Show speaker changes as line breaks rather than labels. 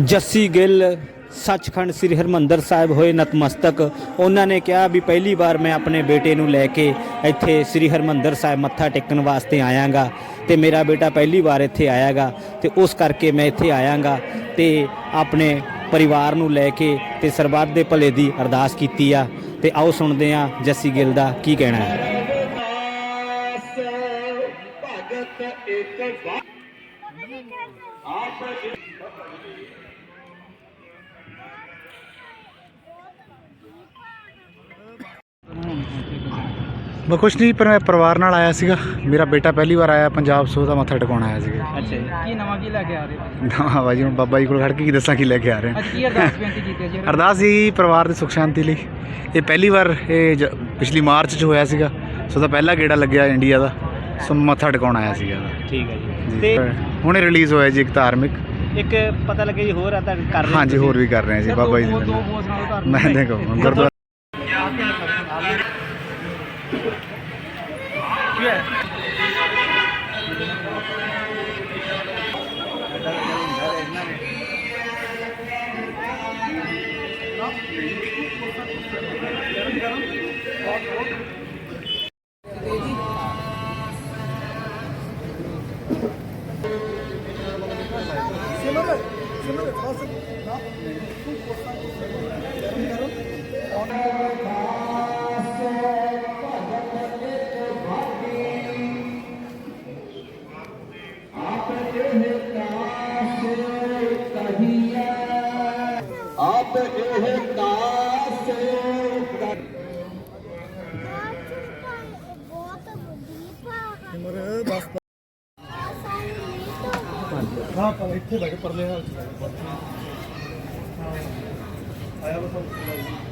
ਜੱਸੀ ਗਿੱਲ, ਸੱਚਖੰਡ ਸ੍ਰੀ ਹਰਮੰਦਰ ਸਾਹਿਬ ਹੋਏ ਨਤਮਸਤਕ। ਉਹਨਾਂ ਨੇ ਕਿਹਾ ਵੀ ਪਹਿਲੀ ਵਾਰ ਮੈਂ ਆਪਣੇ ਬੇਟੇ ਨੂੰ ਲੈ ਕੇ ਇੱਥੇ ਸ੍ਰੀ ਹਰਮੰਦਰ ਸਾਹਿਬ ਮੱਥਾ ਟੇਕਣ ਵਾਸਤੇ ਆਇਆਗਾ ਤੇ ਮੇਰਾ ਬੇਟਾ ਪਹਿਲੀ ਵਾਰ ਇੱਥੇ ਆਇਆਗਾ ਤੇ ਉਸ ਕਰਕੇ ਮੈਂ ਇੱਥੇ ਆਇਆਗਾ ਤੇ ਆਪਣੇ ਪਰਿਵਾਰ ਨੂੰ ਲੈ ਕੇ ਤੇ ਸਰਬੱਤ ਦੇ ਭਲੇ ਦੀ ਅਰਦਾਸ ਕੀਤੀ ਆ। ਤੇ ਆਓ ਸੁਣਦੇ ਆ ਜੱਸੀ ਗਿੱਲ ਦਾ ਕੀ ਕਹਿਣਾ ਹੈ।
ਮੈਂ ਕੁਛ ਨਹੀਂ ਪਰ ਮੈਂ ਪਰਿਵਾਰ ਨਾਲ ਆਇਆ ਸੀਗਾ। ਮੇਰਾ ਬੇਟਾ ਪਹਿਲੀ ਵਾਰ ਆਇਆ ਪੰਜਾਬ ਸੋ ਦਾ ਮੱਥਾ ਟਿਕਾਉਣ ਆਇਆ ਸੀਗਾ।
ਅੱਛਾ
ਕੀ ਨਵਾਂ ਕੀ ਲੈ ਕੇ ਆ ਰਹੇ ਹੋ?
ਨਾ ਬਾਜੀ ਹੁਣ ਬਾਬਾ ਜੀ ਕੋਲ ਖੜ ਕੇ ਕੀ ਦੱਸਾਂ ਕੀ ਲੈ ਕੇ ਆ ਰਹੇ
ਅੱਜ ਕੀ ਅਰਦਾਸ ਬੇਨਤੀ ਕੀਤੀ ਹੈ ਜੀ?
ਅਰਦਾਸ ਜੀ ਪਰਿਵਾਰ ਦੀ ਸੁਖ ਸ਼ਾਂਤੀ ਲਈ। ਇਹ ਪਹਿਲੀ ਵਾਰ ਇਹ ਜ- ਪਿਛਲੀ ਮਾਰਚ 'ਚ ਹੋਇਆ ਸੀਗਾ। ਸੋ ਦਾ ਪਹਿਲਾ ਗੇੜਾ ਲੱਗਿਆ ਇੰਡੀਆ ਦਾ। ਸੋ ਮੱਥਾ ਟਿਕਾਉਣ ਆਇਆ ਸੀਗਾ।
ਠੀਕ ਹੈ ਜੀ। ਤੇ
ਹੁਣੇ ਰਿਲੀਜ਼ ਹੋਇਆ ਜੀ ਇੱਕ ਧਾਰਮਿਕ।
ਇੱਕ ਪਤਾ ਲੱਗਿਆ ਜੀ ਹੋਰ ਆ ਤਾਂ ਕਰ ਰਹੇ
ਹਾਂਜੀ ਹੋਰ ਵੀ ਕਰ ਰਹੇ ਹਾਂ ਜੀ ਬਾਬਾ ਜੀ
ਦੋ ਨਾਲ।
ਮੈਂ ਦੇਖੋ ਗੁਰਦੁਆਰਾ
ਕੀ ਹੈ
ਆਪ ਇਹ ਦਾਸ
ਬਹੁਤ ਵਧੀਆ ਹੈ ਮਰੇ ਬਸ
ਹਾਂ ਪਰ ਇੱਥੇ ਬੈਠ ਪਰਲੇ ਹਾਲ ਆਇਆ ਬਸ